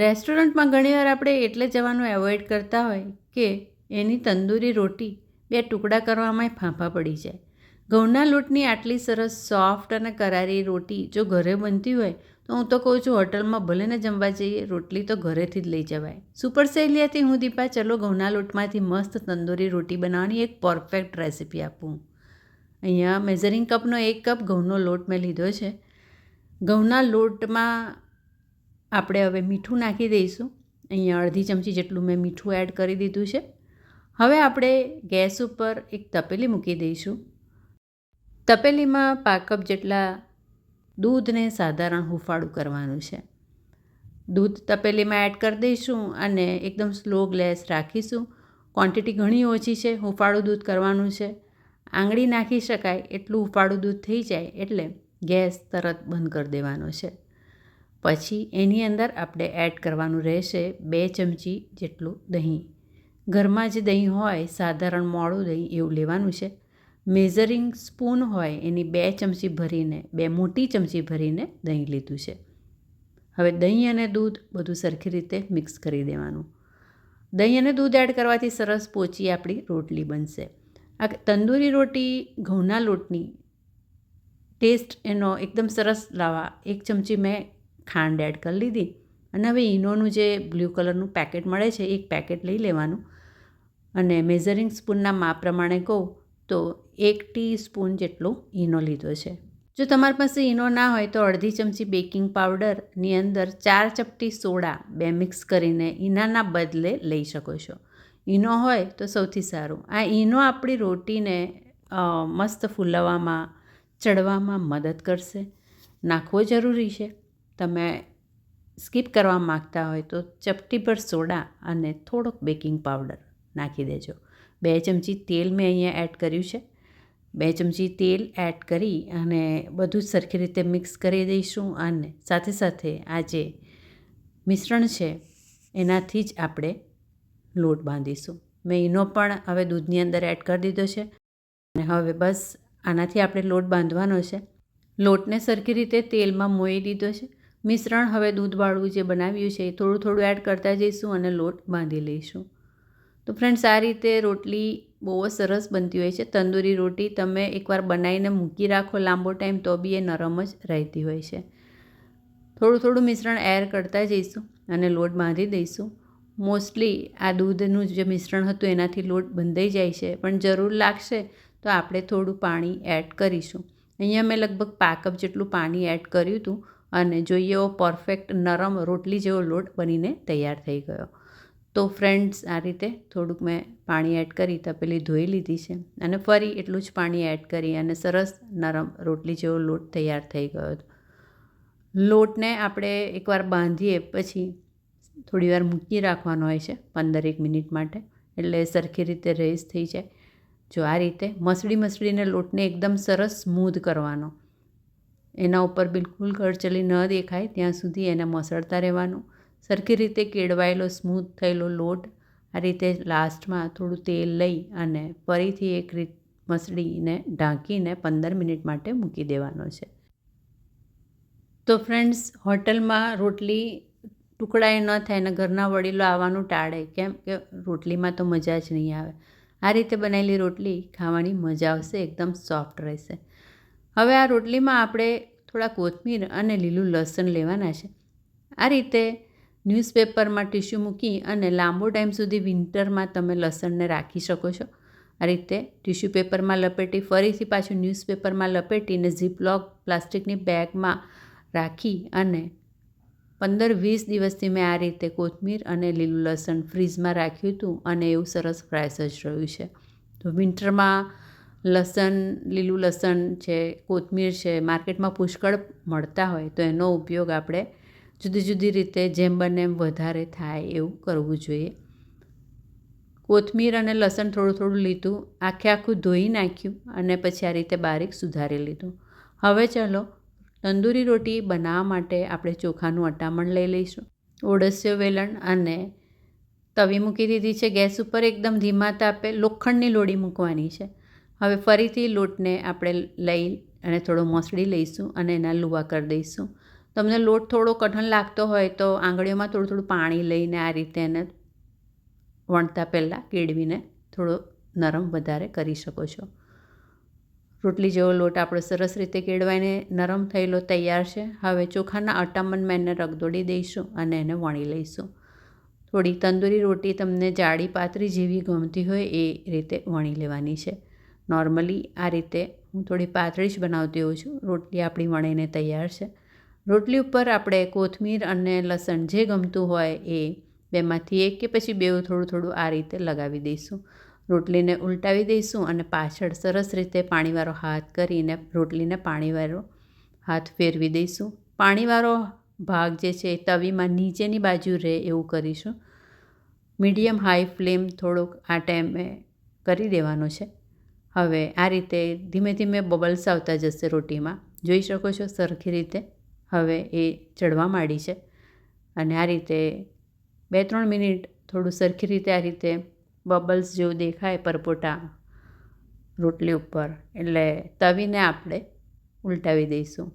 રેસ્ટોરન્ટમાં ઘણીવાર આપણે એટલે જવાનું એવોઇડ કરતા હોય કે એની તંદૂરી રોટી બે ટુકડા કરવામાં ફાંફા પડી જાય. ઘઉંના લોટની આટલી સરસ સોફ્ટ અને કરારી રોટી જો ઘરે બનતી હોય, તો હું તો કહું છું હોટલમાં ભલે ને જમવા જઈએ, રોટલી તો ઘરેથી જ લઈ જવાય. સુપર સહેલિયાથી હું દીપા, ચલો ઘઉંના લોટમાંથી મસ્ત તંદૂરી રોટી બનાવવાની એક પરફેક્ટ રેસીપી આપું. અહીંયા મેઝરિંગ કપનો એક કપ ઘઉંનો લોટ મેં લીધો છે. ઘઉંના લોટમાં આપણે હવે મીઠું નાખી દઈશું. અહીંયા અડધી ચમચી જેટલું મેં મીઠું એડ કરી દીધું છે. હવે આપણે ગેસ ઉપર એક તપેલી મૂકી દઈશું. તપેલીમાં પાંચ કપ જેટલા દૂધને સાધારણ હુંફાળું કરવાનું છે. દૂધ તપેલીમાં એડ કરી દઈશું અને એકદમ સ્લો ગ્લેસ રાખીશું. ક્વોન્ટિટી ઘણી ઓછી છે, હુંફાળું દૂધ કરવાનું છે. આંગળી નાખી શકાય, એટલું હુંફાળું દૂધ થઈ જાય એટલે ગેસ તરત બંધ કરી દેવાનો છે. પછી એની અંદર આપણે એડ કરવાનું રહેશે બે ચમચી જેટલું દહીં. ઘરમાં જે દહીં હોય, સાધારણ મોડું દહીં એવું લેવાનું છે. મેઝરિંગ સ્પૂન હોય, એની બે ચમચી ભરીને, બે મોટી ચમચી ભરીને દહીં લીધું છે. હવે દહીં અને દૂધ બધું સરખી રીતે મિક્સ કરી દેવાનું. દહીં અને દૂધ એડ કરવાથી સરસ પોચી આપણી રોટલી બનશે. આ તંદૂરી રોટી, ઘઉંના લોટની ટેસ્ટ એનો એકદમ સરસ લાવવા એક ચમચી મેં ખાંડ એડ કરી લીધી અને હવે ઈનોનું જે બ્લુ કલરનું પેકેટ મળે છે, એક પેકેટ લઈ લેવાનું. અને મેઝરિંગ સ્પૂનના માપ પ્રમાણે કહું તો એક ટી સ્પૂન જેટલો ઈનો લીધો છે. જો તમારી પાસે ઈનો ના હોય તો અડધી ચમચી બેકિંગ પાવડરની અંદર ચાર ચપટી સોડા બે મિક્સ કરીને ઈનાના બદલે લઈ શકો છો. ઈનો હોય તો સૌથી સારું. આ ઈનો આપણી રોટીને મસ્ત ફૂલવામાં, ચડવામાં મદદ કરશે. નાખવો જરૂરી છે. તમે સ્કીપ કરવા માગતા હોય તો ચપટી પર સોડા અને થોડોક બેકિંગ પાવડર નાખી દેજો. બે ચમચી તેલ મેં અહીંયા એડ કર્યું છે. બે ચમચી તેલ એડ કરી અને બધું જ સરખી રીતે મિક્સ કરી દઈશું અને સાથે સાથે આ જે મિશ્રણ છે એનાથી જ આપણે લોટ બાંધીશું. મેં એનો પણ હવે દૂધની અંદર એડ કરી દીધો છે. અને હવે બસ આનાથી આપણે લોટ બાંધવાનો છે. લોટને સરખી રીતે તેલમાં મોઈ દીધો છે. મિશ્રણ હવે દૂધવાળું જે બનાવ્યું છે એ થોડું થોડું એડ કરતા જઈશું અને લોટ બાંધી લઈશું. તો ફ્રેન્ડ્સ આ રીતે રોટલી બહુ જ સરસ બનતી હોય છે. તંદૂરી રોટી તમે એકવાર બનાવીને મૂકી રાખો લાંબો ટાઈમ તો બી એ નરમ જ રહેતી હોય છે. થોડું થોડું મિશ્રણ એર કરતા જઈશું અને લોટ બાંધી દઈશું. મોસ્ટલી આ દૂધનું જે મિશ્રણ હતું એનાથી લોટ બંધાઈ જાય છે. પણ જરૂર લાગશે તો આપણે થોડું પાણી એડ કરીશું. અહીંયા મેં લગભગ પાકપ કપ જેટલું પાણી એડ કર્યું હતું. અને જોઈએ એવો પરફેક્ટ નરમ રોટલી જેવો લોટ બનીને તૈયાર થઈ ગયો. તો ફ્રેન્ડ્સ, આ રીતે થોડુંક મેં પાણી એડ કરી તપેલી ધોઈ લીધી છે અને ફરી એટલું જ પાણી એડ કરી અને સરસ નરમ રોટલી જેવો લોટ તૈયાર થઈ ગયો હતો. લોટને આપણે એકવાર બાંધીએ પછી થોડીવાર મૂકી રાખવાનો હોય છે પંદરેક મિનિટ માટે, એટલે સરખી રીતે રેસ થઈ જાય. જો આ રીતે મસળી મસળીને લોટને એકદમ સરસ સ્મૂધ કરવાનો. એના ઉપર બિલકુલ કરચલી ન દેખાય, ત્યાં સુધી એને મસળતા રહેવાનું. સરખી રીતે કેળવાયેલો સ્મૂથ થયેલો લોટ આ રીતે લાસ્ટમાં થોડું તેલ લઈ અને ફરીથી એક રીત મસળીને ઢાંકીને પંદર મિનિટ માટે મૂકી દેવાનો છે. તો ફ્રેન્ડ્સ હોટલમાં રોટલી ટુકડાએ ન થાય અને ઘરના વડીલો આવવાનું ટાળે, કેમ કે રોટલીમાં તો મજા જ નહીં આવે. આ રીતે બનાવેલી રોટલી ખાવાની મજા આવશે, એકદમ સોફ્ટ રહેશે. હવે આ રોટલીમાં આપણે થોડા કોથમીર અને લીલું લસણ લેવાના છે. આ રીતે ન્યૂઝપેપરમાં ટીશ્યુ મૂકી અને લાંબો ટાઈમ સુધી વિન્ટરમાં તમે લસણને રાખી શકો છો. આ રીતે ટીશ્યુ પેપરમાં લપેટી, ફરીથી પાછું ન્યૂઝપેપરમાં લપેટીને ઝીપલોક પ્લાસ્ટિકની બેગમાં રાખી અને પંદર વીસ દિવસથી મેં આ રીતે કોથમીર અને લીલું લસણ ફ્રીઝમાં રાખ્યું હતું અને એવું સરસ ફ્રેશ જ રહ્યું છે. તો વિન્ટરમાં લસણ, લીલું લસણ છે, કોથમીર છે, માર્કેટમાં પુષ્કળ મળતા હોય તો એનો ઉપયોગ આપણે જુદી જુદી રીતે જેમ બને એમ વધારે થાય એવું કરવું જોઈએ. કોથમીર અને લસણ થોડું થોડું લીધું, આખે આખું ધોઈ નાખ્યું અને પછી આ રીતે બારીક સુધારી લીધું. હવે ચાલો તંદૂરી રોટી બનાવવા માટે આપણે ચોખાનું અટામણ લઈ લઈશું. ઓડસ્યો વેલણ અને તવી મૂકી દીધી છે. ગેસ ઉપર એકદમ ધીમા તાપે લોખંડની લોડી મૂકવાની છે. હવે ફરીથી લોટને આપણે લઈ અને થોડો મોસડી લઈશું અને એના લુવા કરી દઈશું. તમને લોટ થોડો કઠણ લાગતો હોય તો આંગળીઓમાં થોડું થોડું પાણી લઈને આ રીતે એને વણતા પહેલાં કેળવીને થોડો નરમ વધારે કરી શકો છો. રોટલી જેવો લોટ આપણો સરસ રીતે કેળવાઈને નરમ થયેલો તૈયાર છે. હવે ચોખાના આટામાં મેં એને રગદોડી દઈશું અને એને વણી લઈશું. થોડી તંદૂરી રોટી તમને જાડી પાતળી જેવી ગમતી હોય એ રીતે વણી લેવાની છે. નોર્મલી આ રીતે હું થોડી પાતળી જ બનાવતી હોઉં છું. રોટલી આપણી વણીને તૈયાર છે. રોટલી ઉપર આપણે કોથમીર અને લસણ જે ગમતું હોય એ બેમાંથી એક કે પછી બેવું થોડું થોડું આ રીતે લગાવી દઈશું. રોટલીને ઉલટાવી દઈશું અને પાછળ સરસ રીતે પાણીવાળો હાથ કરીને રોટલીને પાણીવાળો હાથ ફેરવી દઈશું. પાણીવાળો ભાગ જે છે એ તવીમાં નીચેની બાજુ રહે એવું કરીશું. મીડિયમ હાઈ ફ્લેમ થોડુંક આ ટાઈમે કરી દેવાનો છે. હવે આ રીતે ધીમે ધીમે બબલ્સ આવતા જશે રોટીમાં. જોઈ શકો છો સરખી રીતે હવે એ ચડવા માંડી છે. અને આ રીતે બે ત્રણ મિનિટ થોડું સરખી રીતે આ રીતે બબલ્સ જેવું દેખાય પરપોટા રોટલી ઉપર. એટલે તવીને આપણે ઉલટાવી દઈશું.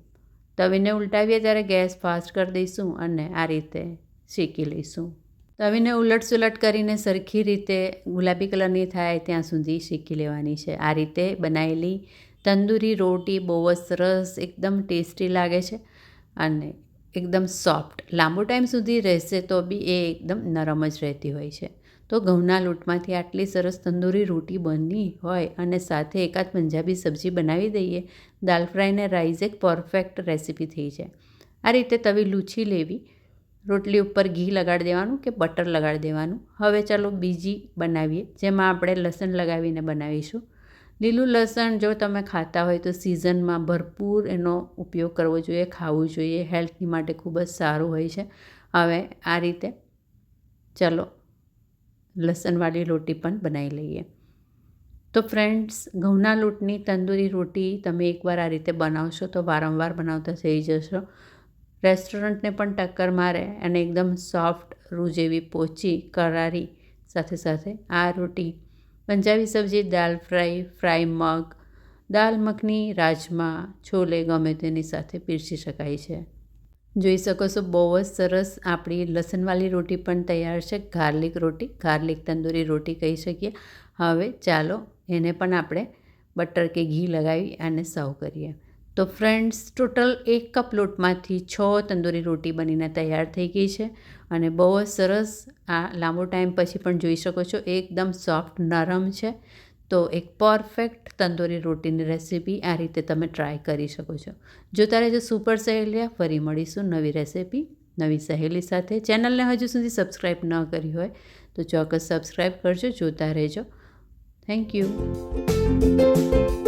તવીને ઉલટાવીએ ત્યારે ગેસ ફાસ્ટ કરી દઈશું અને આ રીતે શેકી લઈશું. તવીને ઉલટ સુલટ કરીને સરખી રીતે ગુલાબી કલરની થાય ત્યાં સુધી શેકી લેવાની છે. આ રીતે બનાવેલી તંદૂરી રોટી બહુ જ સરસ, એકદમ ટેસ્ટી લાગે છે અને એકદમ સોફ્ટ. લાંબો ટાઈમ સુધી રહેશે તો બી એ એકદમ નરમ જ રહેતી હોય છે. તો ઘઉંના લોટમાંથી આટલી સરસ તંદૂરી રોટી બની હોય અને સાથે એકાદ પંજાબી સબ્જી બનાવી દઈએ, દાલ ફ્રાયને રાઈસ એક પરફેક્ટ રેસીપી થઈ જાય. આ રીતે તવી લૂછી લેવી રોટલી ઉપર ઘી લગાડી દેવાનું કે બટર લગાડી દેવાનું. હવે ચાલો બીજી બનાવીએ, જેમાં આપણે લસણ લગાવીને બનાવીશું. લીલું લસણ જો તમે ખાતા હોય તો સિઝનમાં ભરપૂર એનો ઉપયોગ કરવો જોઈએ, ખાવું જોઈએ. હેલ્થની માટે ખૂબ જ સારું હોય છે. હવે આ રીતે ચાલો લસણવાળી રોટી પણ બનાવી લઈએ. તો ફ્રેન્ડ્સ, ઘઉંના લોટની તંદૂરી રોટી તમે એકવાર આ રીતે બનાવશો તો વારંવાર બનાવતા થઈ જશો. રેસ્ટોરન્ટને પણ ટક્કર મારે અને એકદમ સોફ્ટ રૂ જેવી પોચી કરારી સાથે સાથે આ રોટી પંજાબી સબ્જી, દાલ ફ્રાય ફ્રાય મગ, દાલ મખની, રાજમા, છોલે ગમે તેની સાથે પીરસી શકાય છે. જોઈ શકો છો, બહુ જ સરસ આપણી લસણવાળી રોટી પણ તૈયાર છે. ગાર્લિક રોટી, ગાર્લિક તંદૂરી રોટી કહી શકીએ. હવે ચાલો એને પણ આપણે બટર કે ઘી લગાવી અને સર્વ કરીએ. તો ફ્રેન્ડ્સ, ટોટલ એક કપ લોટમાંથી છ તંદૂરી રોટી બનીને તૈયાર થઈ ગઈ છે અને બહુ જ સરસ આ લાંબો ટાઈમ પછી પણ જોઈ શકો છો, એકદમ સોફ્ટ નરમ છે. તો એક પરફેક્ટ તંદૂરી રોટીની રેસીપી આ રીતે તમે ટ્રાય કરી શકો છો. જોતા રહેજો સુપર સહેલિયા ફરી મળીશું નવી રેસીપી, નવી સહેલી સાથે. ચેનલને હજુ સુધી સબસ્ક્રાઈબ ન કરી હોય તો ચોક્કસ સબસ્ક્રાઈબ કરજો, જોતા રહેજો. Thank you.